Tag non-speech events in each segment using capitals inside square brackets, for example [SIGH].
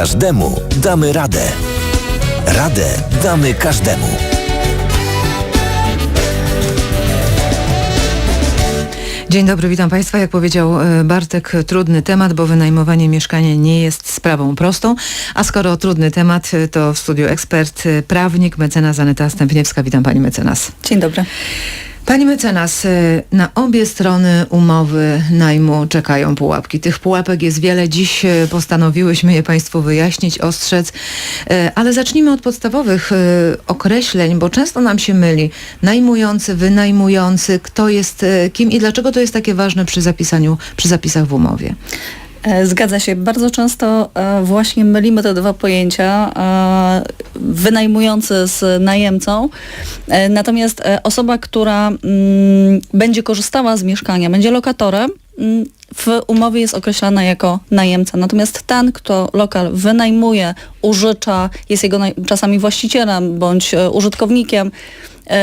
Każdemu damy radę. Radę damy każdemu. Dzień dobry, witam Państwa. Jak powiedział e, Bartek, trudny temat, bo wynajmowanie mieszkania nie jest sprawą prostą. A skoro trudny temat, e, to w studiu ekspert, e, prawnik, mecenas Aneta Stępniewska. Witam Pani mecenas. Dzień dobry. Pani mecenas, e, na obie strony umowy najmu czekają pułapki. Tych pułapek jest wiele. Dziś e, postanowiłyśmy je Państwu wyjaśnić, ostrzec. E, Ale zacznijmy od podstawowych określeń, bo często nam się myli najmujący, wynajmujący, kto jest kim i dlaczego to jest takie ważne przy zapisaniu, przy zapisach w umowie. E, Zgadza się. Bardzo często e, właśnie mylimy te dwa pojęcia, e, wynajmujący z najemcą. Natomiast osoba, która mm, będzie korzystała z mieszkania, będzie lokatorem, mm, w umowie jest określana jako najemca. Natomiast ten, kto lokal wynajmuje, użycza, jest jego czasami właścicielem bądź użytkownikiem,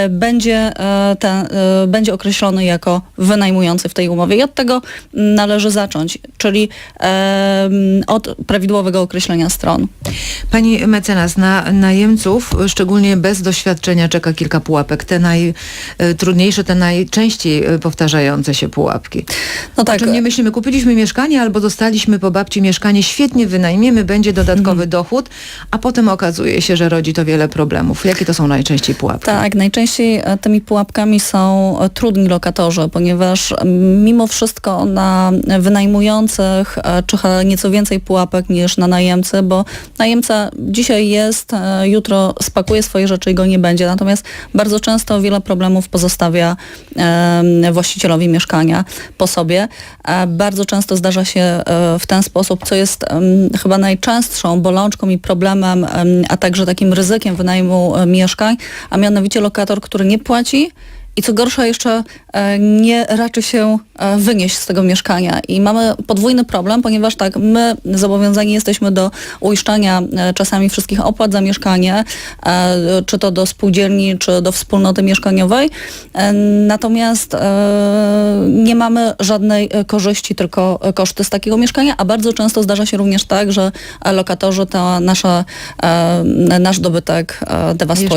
będzie, e, ten, e, będzie określony jako wynajmujący w tej umowie. I od tego należy zacząć, czyli od prawidłowego określenia stron. Pani mecenas, na najemców, szczególnie bez doświadczenia, czeka kilka pułapek. Te najtrudniejsze, te najczęściej e, powtarzające się pułapki. No O tak, czym nie myślimy? Kupiliśmy mieszkanie albo dostaliśmy po babci mieszkanie, świetnie wynajmiemy, będzie dodatkowy Mhm. dochód, a potem okazuje się, że rodzi to wiele problemów. Jakie to są najczęściej pułapki? Tak, najczęściej e, tymi pułapkami są e, trudni lokatorzy, ponieważ mimo wszystko na wynajmujących e, czyha nieco więcej pułapek niż na najemcy, bo najemca dzisiaj jest, jutro spakuje swoje rzeczy i go nie będzie. Natomiast bardzo często wiele problemów pozostawia właścicielowi mieszkania po sobie. Bardzo często zdarza się w ten sposób, co jest chyba najczęstszą bolączką i problemem, em, a także takim ryzykiem wynajmu mieszkań, a mianowicie lokator, który nie płaci i co gorsza jeszcze e, nie raczy się wynieść z tego mieszkania. I mamy podwójny problem, ponieważ tak, my zobowiązani jesteśmy do uiszczania e, czasami wszystkich opłat za mieszkanie, e, czy to do spółdzielni, czy do wspólnoty mieszkaniowej. E, Natomiast e, nie mamy żadnej e, korzyści, tylko e, koszty z takiego mieszkania, a bardzo często zdarza się również tak, że e, lokatorzy to nasze, e, nasz dobytek e, dewastują.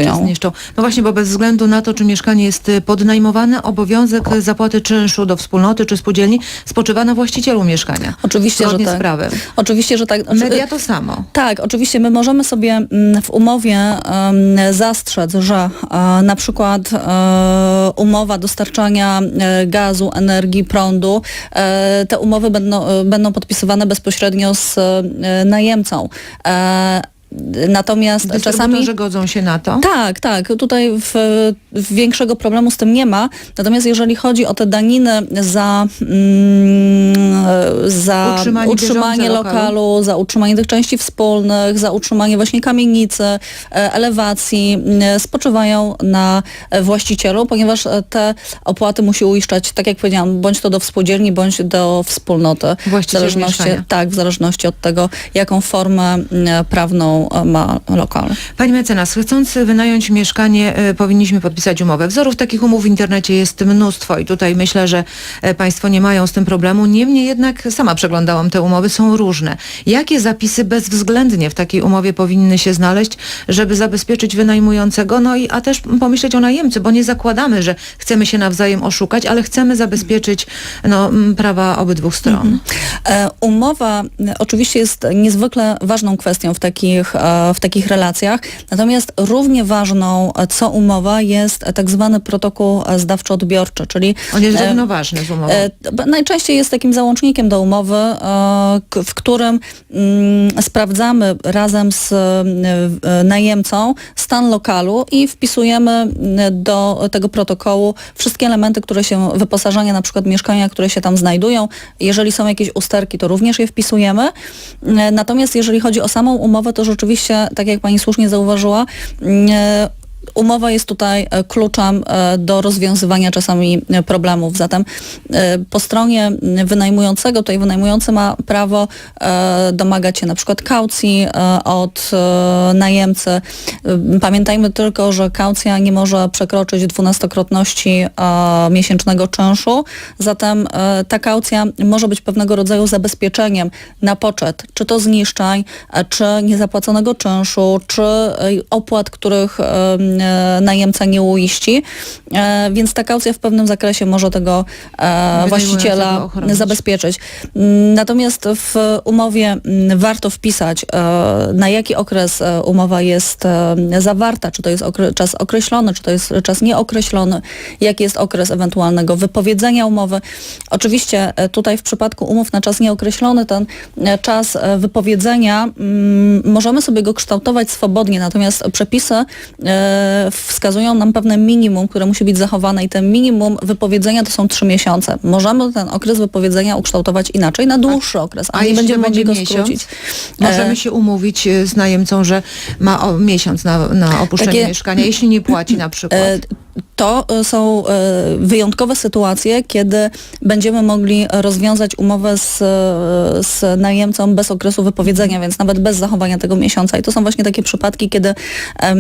No właśnie, bo bez względu na to, czy mieszkanie jest podnajmowane, obowiązek zapłaty czynszu do wspólnoty czy spółdzielni spoczywa na właścicielu mieszkania. Oczywiście, że tak. z prawem. Oczywiście, że tak. Znaczy, Media to samo. Tak, oczywiście my możemy sobie mm, w umowie em, zastrzec, że e, na przykład e, umowa dostarczania e, gazu, energii, prądu, te umowy będą, będą podpisywane bezpośrednio z najemcą. Natomiast czasami... Dystrybutorzy godzą się na to. Tak, tak. Tutaj w, w większego problemu z tym nie ma. Natomiast jeżeli chodzi o te daniny za, mm, za Utrzymanie utrzymanie, lokalu, lokalu. za utrzymanie tych części wspólnych, za utrzymanie właśnie kamienicy, e, elewacji, m, spoczywają na właścicielu, ponieważ e, te opłaty musi uiszczać, tak jak powiedziałam, bądź to do współdzielni, bądź do wspólnoty. W zależności, mieszkania. tak, w zależności od tego, jaką formę m, prawną e, ma lokal. Pani mecenas, chcąc wynająć mieszkanie, e, powinniśmy podpisać umowę. Wzorów takich umów w internecie jest mnóstwo i tutaj myślę, że e, Państwo nie mają z tym problemu. Niemniej jednak sama przeglądałam te umowy, są różne. Jakie zapisy bezwzględnie w takiej umowie powinny się znaleźć, żeby zabezpieczyć wynajmującego, no i a też pomyśleć o najemcy, bo nie zakładamy, że chcemy się nawzajem oszukać, ale chcemy zabezpieczyć no, prawa obydwu stron. E, Umowa oczywiście jest niezwykle ważną kwestią w takich, e, w takich relacjach, natomiast równie ważną e, co umowa jest e, tak zwany protokół zdawczo-odbiorczy, czyli On jest równoważny z umową. Najczęściej jest takim załącznikiem do umowy, w którym mm, sprawdzamy razem z najemcą stan lokalu i wpisujemy mm, do tego protokołu wszystkie elementy, które się, wyposażenia na przykład mieszkania, które się tam znajdują. Jeżeli są jakieś usterki, to również je wpisujemy. Natomiast jeżeli chodzi o samą umowę, to rzeczywiście, tak jak Pani słusznie zauważyła, mm, e, Umowa jest tutaj e, kluczem e, do rozwiązywania czasami e, problemów. Zatem po stronie wynajmującego, tutaj wynajmujący ma prawo domagać się na przykład kaucji od najemcy. Pamiętajmy tylko, że kaucja nie może przekroczyć dwunastokrotności miesięcznego czynszu, zatem ta kaucja może być pewnego rodzaju zabezpieczeniem na poczet, czy to zniszczeń, czy niezapłaconego czynszu, czy opłat, których najemca nie uiści, e, więc ta kaucja w pewnym zakresie może tego e, właściciela zabezpieczyć. Mm, Natomiast w umowie mm, warto wpisać, e, na jaki okres e, umowa jest e, zawarta, czy to jest okre- czas określony, czy to jest czas nieokreślony, jaki jest okres ewentualnego wypowiedzenia umowy. Oczywiście e, tutaj w przypadku umów na czas nieokreślony ten e, czas e, wypowiedzenia mm, możemy sobie go kształtować swobodnie, natomiast przepisy e, wskazują nam pewne minimum, które musi być zachowane i ten minimum wypowiedzenia to są trzy miesiące. Możemy ten okres wypowiedzenia ukształtować inaczej, na dłuższy okres, a, A nie będziemy mogli będzie go skrócić. miesiąc, możemy E, się umówić e, z najemcą, że ma o, miesiąc na, na opuszczenie Takie- mieszkania, jeśli nie płaci na przykład. To e, są e, wyjątkowe sytuacje, kiedy będziemy mogli rozwiązać umowę z, e, z najemcą bez okresu wypowiedzenia, więc nawet bez zachowania tego miesiąca. I to są właśnie takie przypadki, kiedy e,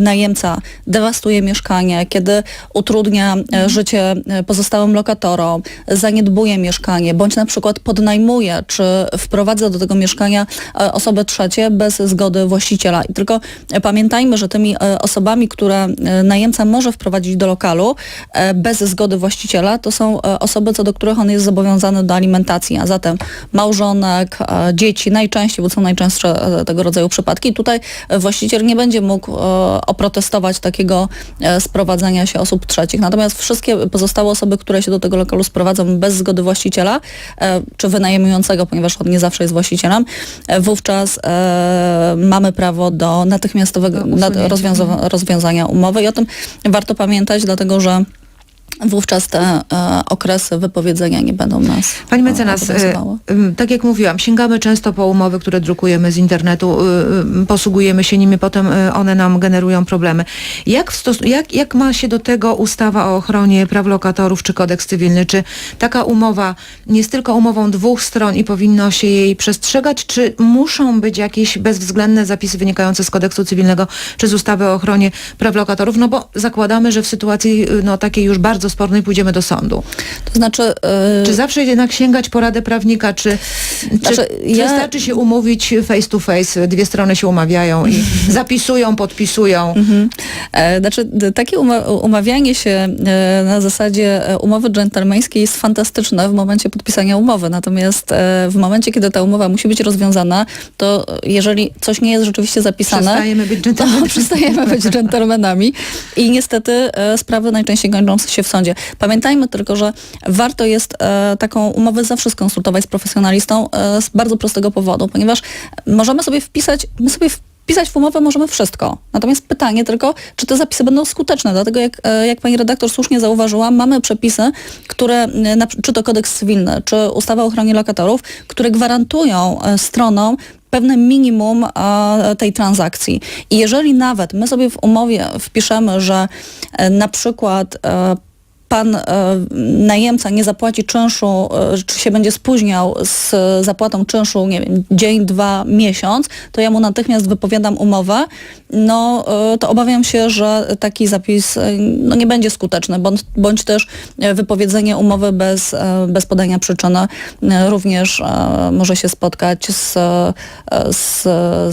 najemca dewastuje mieszkanie, kiedy utrudnia życie pozostałym lokatorom, zaniedbuje mieszkanie, bądź na przykład podnajmuje, czy wprowadza do tego mieszkania osoby trzecie bez zgody właściciela. I tylko pamiętajmy, że tymi osobami, które najemca może wprowadzić do lokalu e, bez zgody właściciela, to są e, osoby, co do których on jest zobowiązany do alimentacji, a zatem małżonek, e, dzieci najczęściej, bo są najczęstsze tego rodzaju przypadki. Tutaj właściciel nie będzie mógł oprotestować takiego sprowadzania się osób trzecich. Natomiast wszystkie pozostałe osoby, które się do tego lokalu sprowadzą bez zgody właściciela, czy wynajmującego, ponieważ on nie zawsze jest właścicielem, wówczas mamy prawo do natychmiastowego Do rozwiąza- rozwiązania umowy i o tym warto pamiętać, dlatego że wówczas te e, okresy wypowiedzenia nie będą nas Pani e, mecenas, e, tak jak mówiłam, sięgamy często po umowy, które drukujemy z internetu, y, posługujemy się nimi, potem y, one nam generują problemy. Jak, jak, jak ma się do tego ustawa o ochronie praw lokatorów czy kodeks cywilny? Czy taka umowa jest tylko umową dwóch stron i powinno się jej przestrzegać, czy muszą być jakieś bezwzględne zapisy wynikające z kodeksu cywilnego czy z ustawy o ochronie praw lokatorów? No bo zakładamy, że w sytuacji no, takiej już bardzo spornej pójdziemy do sądu. To znaczy... e, Czy zawsze jednak sięgać poradę prawnika, czy, czy Znaczy, ja- wystarczy się umówić face to face, dwie strony się umawiają i [LAUGHS] zapisują, podpisują. Mhm. E, Znaczy, takie uma- umawianie się e, na zasadzie umowy dżentelmeńskiej jest fantastyczne w momencie podpisania umowy, natomiast w momencie, kiedy ta umowa musi być rozwiązana, to jeżeli coś nie jest rzeczywiście zapisane, Przestajemy być to dżentelmenami. [LAUGHS] przestajemy być dżentelmenami i niestety sprawy najczęściej kończą się w sądzie. Pamiętajmy tylko, że warto jest e, taką umowę zawsze skonsultować z profesjonalistą e, z bardzo prostego powodu, ponieważ możemy sobie wpisać, my sobie wpisać w umowę możemy wszystko. Natomiast pytanie tylko, czy te zapisy będą skuteczne, dlatego jak, e, jak pani redaktor słusznie zauważyła, mamy przepisy, które, e, czy to kodeks cywilny, czy ustawa o ochronie lokatorów, które gwarantują e, stronom pewne minimum tej transakcji. I jeżeli nawet my sobie w umowie wpiszemy, że na przykład pan e, najemca nie zapłaci czynszu, e, czy się będzie spóźniał z zapłatą czynszu, nie wiem, dzień, dwa, miesiąc, to ja mu natychmiast wypowiadam umowę, no e, to obawiam się, że taki zapis no, nie będzie skuteczny, bądź, bądź też wypowiedzenie umowy bez, bez podania przyczyny również może się spotkać z, z,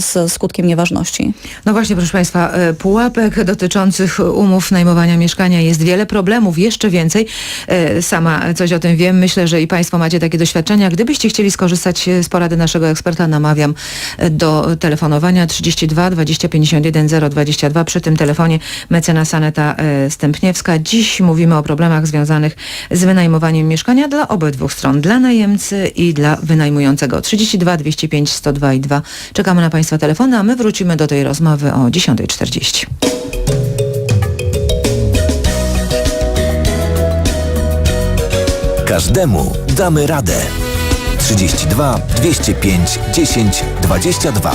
z skutkiem nieważności. No właśnie, proszę Państwa, pułapek dotyczących umów najmowania mieszkania jest wiele problemów, jeszcze więcej. E, Sama coś o tym wiem. Myślę, że i Państwo macie takie doświadczenia. Gdybyście chcieli skorzystać e, z porady naszego eksperta, namawiam e, do telefonowania 32 20 51 022. Przy tym telefonie mecenas Aneta e, Stępniewska. Dziś mówimy o problemach związanych z wynajmowaniem mieszkania dla obydwu stron, dla najemcy i dla wynajmującego. 32 205 102 i 2. Czekamy na Państwa telefony, a my wrócimy do tej rozmowy o 10.40. Każdemu damy radę. 32 205 10 22.